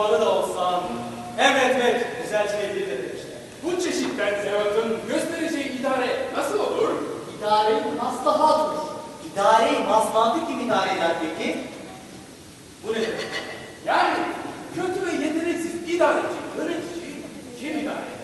balı da olsan emretmek güzelciledir de demişler. Bu çeşitten ziraatın göstereceği idare nasıl olur? İdare-i maslahattır. İdare-i maslahatı kim idare eder peki? Bu ne demek? Yani kötü ve yeteneksiz idareci, yönetici kim idare eder?